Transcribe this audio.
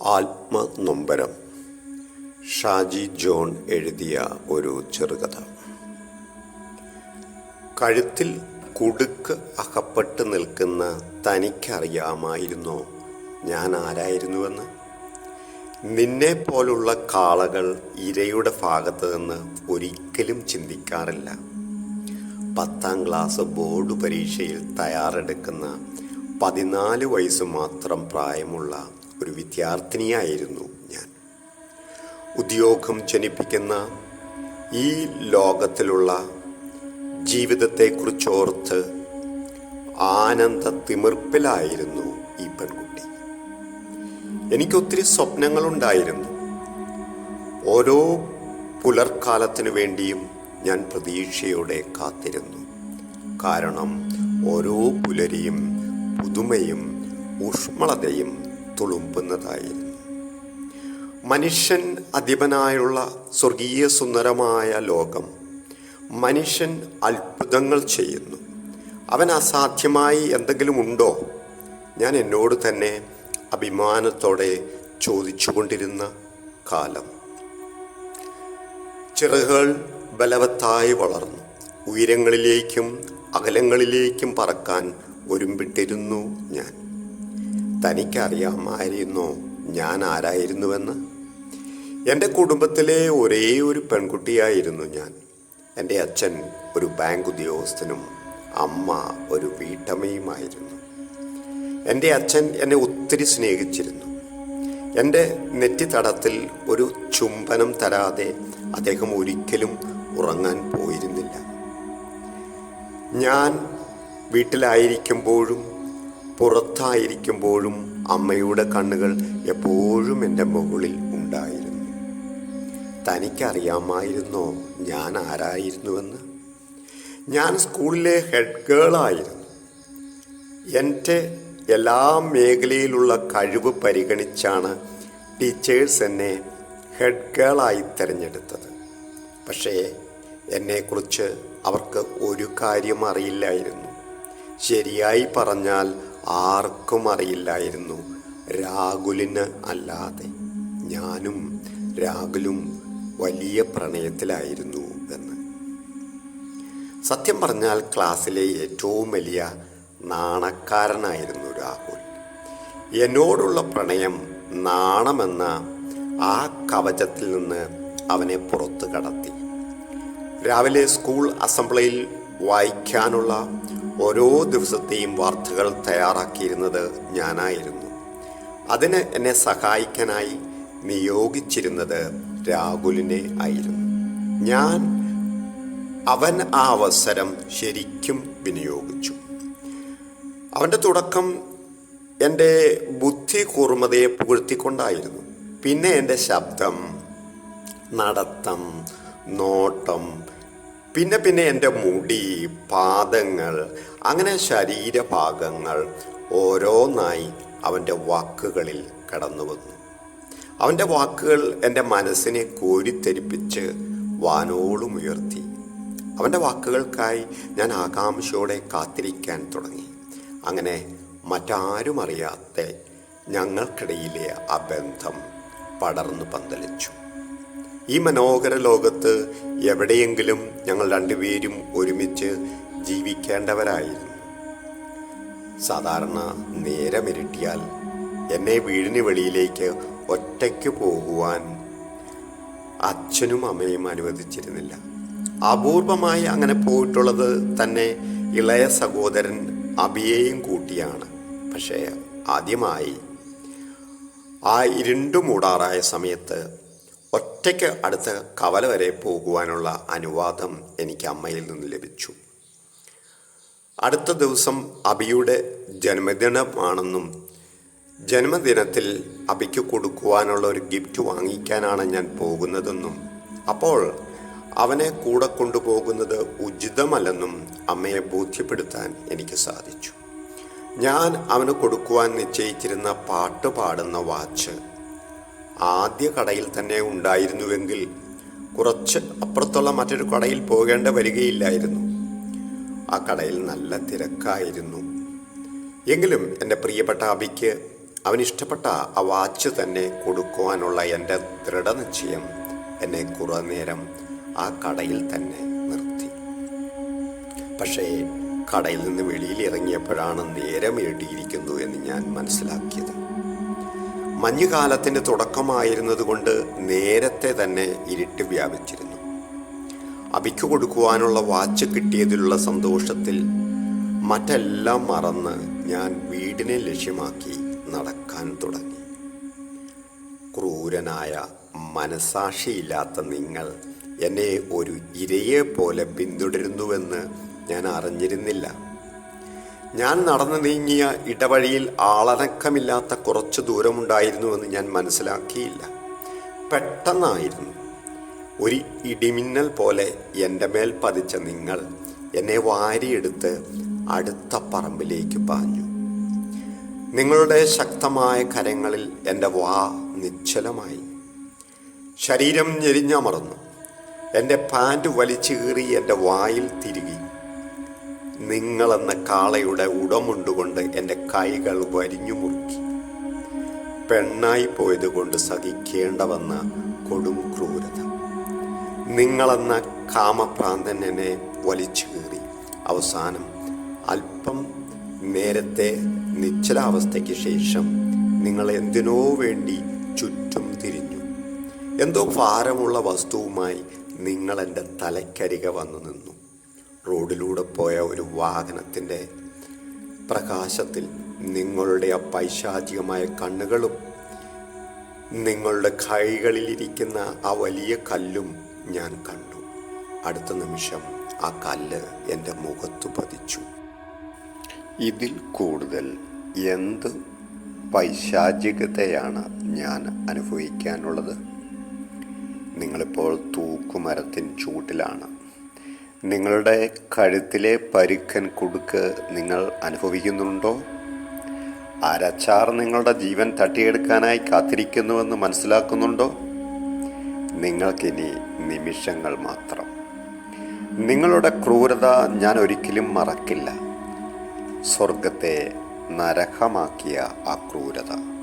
ആത്മനൊമ്പരം. Shaji John എഴുതിയ ഒരു ചെറുകഥ. കഴുത്തിൽ കുടുക്ക് അകപ്പെട്ട് നിൽക്കുന്ന തനിക്കറിയാമായിരുന്നോ ഞാൻ ആരായിരുന്നുവെന്ന്? നിന്നെ പോലുള്ള കാളകൾ ഇരയുടെ ഭാഗത്ത് നിന്ന് ഒരിക്കലും ചിന്തിക്കാറില്ല. പത്താം ക്ലാസ് ബോർഡ് പരീക്ഷയിൽ തയ്യാറെടുക്കുന്ന പതിനാല് വയസ്സ് മാത്രം പ്രായമുള്ള ഒരു വിദ്യാർത്ഥിനിയായിരുന്നു ഞാൻ. ഉദ്യോഗം ജനിപ്പിക്കുന്ന ഈ ലോകത്തിലുള്ള ജീവിതത്തെക്കുറിച്ചോർത്ത് ആനന്ദ തിമിർപ്പിലായിരുന്നു ഈ പെൺകുട്ടി. എനിക്കൊത്തിരി സ്വപ്നങ്ങളുണ്ടായിരുന്നു. ഓരോ പുലർക്കാലത്തിനു വേണ്ടിയും ഞാൻ പ്രതീക്ഷയോടെ കാത്തിരുന്നു. കാരണം ഓരോ പുലരിയും പുതുമയും ഊഷ്മളതയും തുളുമ്പുന്നതായിരുന്നു. മനുഷ്യൻ അധിപനായുള്ള സ്വർഗീയ സുന്ദരമായ ലോകം മനുഷ്യൻ അത്ഭുതങ്ങൾ ചെയ്യുന്നു. അവൻ അസാധ്യമായി എന്തെങ്കിലും ഉണ്ടോ? ഞാൻ എന്നോട് തന്നെ അഭിമാനത്തോടെ ചോദിച്ചുകൊണ്ടിരുന്ന കാലം. ചിറകുകൾ ബലവത്തായി വളർന്നു. ഉയരങ്ങളിലേക്കും അകലങ്ങളിലേക്കും പറക്കാൻ ഒരുമ്പിട്ടിരുന്നു ഞാൻ. തനിക്കറിയാമായിരുന്നോ ഞാൻ ആരായിരുന്നുവെന്ന്. എന്റെ കുടുംബത്തിലെ ഒരേ ഒരു പെൺകുട്ടിയായിരുന്നു ഞാൻ. എന്റെ അച്ഛൻ ഒരു ബാങ്ക് ഉദ്യോഗസ്ഥനും അമ്മ ഒരു വീട്ടമ്മയുമായിരുന്നു. എന്റെ അച്ഛൻ എന്നെ ഒത്തിരി സ്നേഹിച്ചിരുന്നു. എന്റെ നെറ്റിത്തടത്തിൽ ഒരു ചുംബനം തരാതെ അദ്ദേഹം ഒരിക്കലും ഉറങ്ങാൻ പോയിരുന്നില്ല. ഞാൻ വീട്ടിലായിരിക്കുമ്പോഴും പുറത്തായിരിക്കുമ്പോഴും അമ്മയുടെ കണ്ണുകൾ എപ്പോഴും എന്റെ മുകളിൽ ഉണ്ടായിരുന്നു. തനിക്കറിയാമായിരുന്നോ ഞാൻ ആരായിരുന്നുവെന്ന്? ഞാൻ സ്കൂളിലെ ഹെഡ് ഗേളായിരുന്നു. എന്റെ എല്ലാ മേഖലയിലുള്ള കഴിവ് പരിഗണിച്ചാണ് ടീച്ചേഴ്സ് എന്നെ ഹെഡ് ഗേളായി തിരഞ്ഞെടുത്തത്. പക്ഷേ എന്നെക്കുറിച്ച് അവർക്ക് ഒരു കാര്യം അറിയില്ലായിരുന്നു. ശരിയായി പറഞ്ഞാൽ ആർക്കും അറിയില്ലായിരുന്നു. രാഹുലിന് അല്ലാതെ. ഞാനും രാഹുലും വലിയ പ്രണയത്തിലായിരുന്നു എന്ന്. സത്യം പറഞ്ഞാൽ ക്ലാസ്സിലെ ഏറ്റവും വലിയ നാണക്കാരനായിരുന്നു രാഹുൽ. എന്നോടുള്ള പ്രണയം നാണമെന്ന ആ കവചത്തിൽ നിന്ന് അവനെ പുറത്തു കടത്തി. രാവിലെ സ്കൂൾ അസംബ്ലിയിൽ വായിക്കാനുള്ള ഓരോ ദിവസത്തെയും വാർത്തകൾ തയ്യാറാക്കിയിരുന്നത് ഞാനായിരുന്നു. അതിന് എന്നെ സഹായിക്കാനായി നിയോഗിച്ചിരുന്നത് രാഹുലിനെ ആയിരുന്നു. ഞാൻ അവൻ ആ അവസരം ശരിക്കും വിനിയോഗിച്ചു. അവന്റെ തുടക്കം എന്റെ ബുദ്ധി കൂർമ്മതയെ പുകഴ്ത്തിക്കൊണ്ടായിരുന്നു. പിന്നെ എന്റെ ശബ്ദം നടത്തം നോട്ടം പിന്നെ പിന്നെ എന്റെ മുടി പാദങ്ങൾ അങ്ങനെ ശരീരഭാഗങ്ങൾ ഓരോന്നായി അവന്റെ വാക്കുകളിൽ കടന്നു വന്നു. അവന്റെ വാക്കുകൾ എന്റെ മനസ്സിനെ കോരിത്തെരിപ്പിച്ച് വാനോളം ഉയർത്തി. അവന്റെ വാക്കുകൾക്കായി ഞാൻ ആകാംക്ഷയോടെ കാത്തിരിക്കാൻ തുടങ്ങി. അങ്ങനെ മറ്റാരും അറിയാത്ത ഞങ്ങൾക്കിടയിലെ ആ ബന്ധം പടർന്നു പന്തലിച്ചു. ഈ മനോഹര ലോകത്ത് എവിടെയെങ്കിലും ഞങ്ങൾ രണ്ടുപേരും ഒരുമിച്ച് ജീവിക്കേണ്ടവരായിരുന്നു. സാധാരണ നേരമിരട്ടിയാൽ എന്നെ വീടിന് വെളിയിലേക്ക് ഒറ്റയ്ക്ക് പോകുവാൻ അച്ഛനും അമ്മയും അനുവദിച്ചിരുന്നില്ല. അപൂർവമായി അങ്ങനെ പോയിട്ടുള്ളത് തന്നെ ഇളയ സഹോദരൻ അബിയെയും കൂട്ടിയാണ്. പക്ഷേ ആദ്യമായി ആ ഇരുണ്ടു മൂടാറായ സമയത്ത് ഒറ്റയ്ക്ക് അടുത്ത കവല വരെ പോകുവാനുള്ള അനുവാദം എനിക്ക് അമ്മയിൽ നിന്ന് ലഭിച്ചു. അടുത്ത ദിവസം അബിയുടെ ജന്മദിനമാണെന്നും ജന്മദിനത്തിൽ അബിക്ക് കൊടുക്കുവാനുള്ള ഒരു ഗിഫ്റ്റ് വാങ്ങിക്കാനാണ് ഞാൻ പോകുന്നതെന്നും അപ്പോൾ അവനെ കൂടെ കൊണ്ടുപോകുന്നത് ഉചിതമല്ലെന്നും അമ്മയെ ബോധ്യപ്പെടുത്താൻ എനിക്ക് സാധിച്ചു. ഞാൻ അവന് കൊടുക്കുവാൻ നിശ്ചയിച്ചിരുന്ന പാട്ട് പാടുന്ന വാച്ച് ആദ്യ കടയിൽ തന്നെ ഉണ്ടായിരുന്നുവെങ്കിൽ കുറച്ച് അപ്പുറത്തുള്ള മറ്റൊരു കടയിൽ പോകേണ്ട വരികയില്ലായിരുന്നു. ആ കടയിൽ നല്ല തിരക്കായിരുന്നു. എങ്കിലും എന്റെ പ്രിയപ്പെട്ട അബിക്ക് അവനിഷ്ടപ്പെട്ട ആ വാച്ച് തന്നെ കൊടുക്കുവാനുള്ള എന്റെ ദൃഢനിശ്ചയം എന്നെ കുറേ നേരം ആ കടയിൽ തന്നെ നിർത്തി. പക്ഷേ കടയിൽ നിന്ന് വെളിയിൽ ഇറങ്ങിയപ്പോഴാണ് നേരം എഴുതിയിരിക്കുന്നു എന്ന് ഞാൻ മനസ്സിലാക്കിയത്. മഞ്ഞുകാലത്തിന്റെ തുടക്കമായിരുന്നതുകൊണ്ട് നേരത്തെ തന്നെ ഇരുട്ട് വ്യാപിച്ചിരുന്നു. അബിക്ക് കൊടുക്കുവാനുള്ള വാച്ച് കിട്ടിയതിലുള്ള സന്തോഷത്തിൽ മറ്റെല്ലാം മറന്ന് ഞാൻ വീടിനെ ലക്ഷ്യമാക്കി നടക്കാൻ തുടങ്ങി. ക്രൂരനായ മനസാക്ഷിയില്ലാത്ത നിങ്ങൾ എന്നെ ഒരു ഇരയെ പോലെ പിന്തുടരുന്നുവെന്ന് ഞാൻ അറിഞ്ഞിരുന്നില്ല. ഞാൻ നടന്നു നീങ്ങിയ ഇടവഴിയിൽ ആളനക്കമില്ലാത്ത കുറച്ച് ദൂരമുണ്ടായിരുന്നുവെന്ന് ഞാൻ മനസ്സിലാക്കിയില്ല. പെട്ടെന്നായിരുന്നു. ഒരു ഇടിമിന്നൽ പോലെ എന്റെ മേൽ പതിച്ച നിങ്ങൾ എന്നെ വാരിയെടുത്ത് അടുത്ത പറമ്പിലേക്ക് പാഞ്ഞു. നിങ്ങളുടെ ശക്തമായ കരങ്ങളിൽ എന്റെ വാ നിശ്ചലമായി. ശരീരം ഞെരിഞ്ഞമർന്നു എന്റെ പാന്റ് കീറി എന്റെ വായിൽ തിരുകി. നിങ്ങളെന്ന കാളയുടെ ഉടമുണ്ടുകൊണ്ട് എന്റെ കൈകൾ വരിഞ്ഞു മുറുക്കി. പെണ്ണായി പോയത് കൊണ്ട് സഹിക്കേണ്ട വന്ന കൊടും ക്രൂരത. നിങ്ങളെന്ന കാമപ്രാന്തൻ എന്നെ വലിച്ചു കീറി. അവസാനം അല്പം നേരത്തെ നിശ്ചലാവസ്ഥയ്ക്ക് ശേഷം നിങ്ങൾ എന്തിനോ വേണ്ടി ചുറ്റും തിരിഞ്ഞു. എന്തോ ഭാരമുള്ള വസ്തുവുമായി നിങ്ങൾ എന്റെ തലക്കരികെ വന്നു നിന്നു. റോഡിലൂടെ പോയ ഒരു വാഹനത്തിന്റെ പ്രകാശത്തിൽ നിങ്ങളുടെ ആ പൈശാചികമായ കണ്ണുകളും നിങ്ങളുടെ കൈകളിലിരിക്കുന്ന ആ വലിയ കല്ലും ഞാൻ കണ്ടു. അടുത്ത നിമിഷം ആ കല്ല് എന്റെ മുഖത്ത് പതിച്ചു. ഇതിൽ കൂടുതൽ എന്ത് പൈശാചികതയാണ് ഞാൻ അനുഭവിക്കാനുള്ളത്? നിങ്ങളിപ്പോൾ തൂക്കുമരത്തിൻ ചൂട്ടിലാണ്. നിങ്ങളുടെ കഴുത്തിലെ പരുക്കൻ കുടുക്ക് നിങ്ങൾ അനുഭവിക്കുന്നുണ്ടോ? അരച്ചാർ നിങ്ങളുടെ ജീവൻ തട്ടിയെടുക്കാനായി കാത്തിരിക്കുന്നുവെന്ന് മനസ്സിലാക്കുന്നുണ്ടോ? നിങ്ങൾക്കിനി നിമിഷങ്ങൾ മാത്രം. നിങ്ങളുടെ ക്രൂരത ഞാൻ ഒരിക്കലും മറക്കില്ല. സ്വർഗത്തെ നരകമാക്കിയ ആ ക്രൂരത.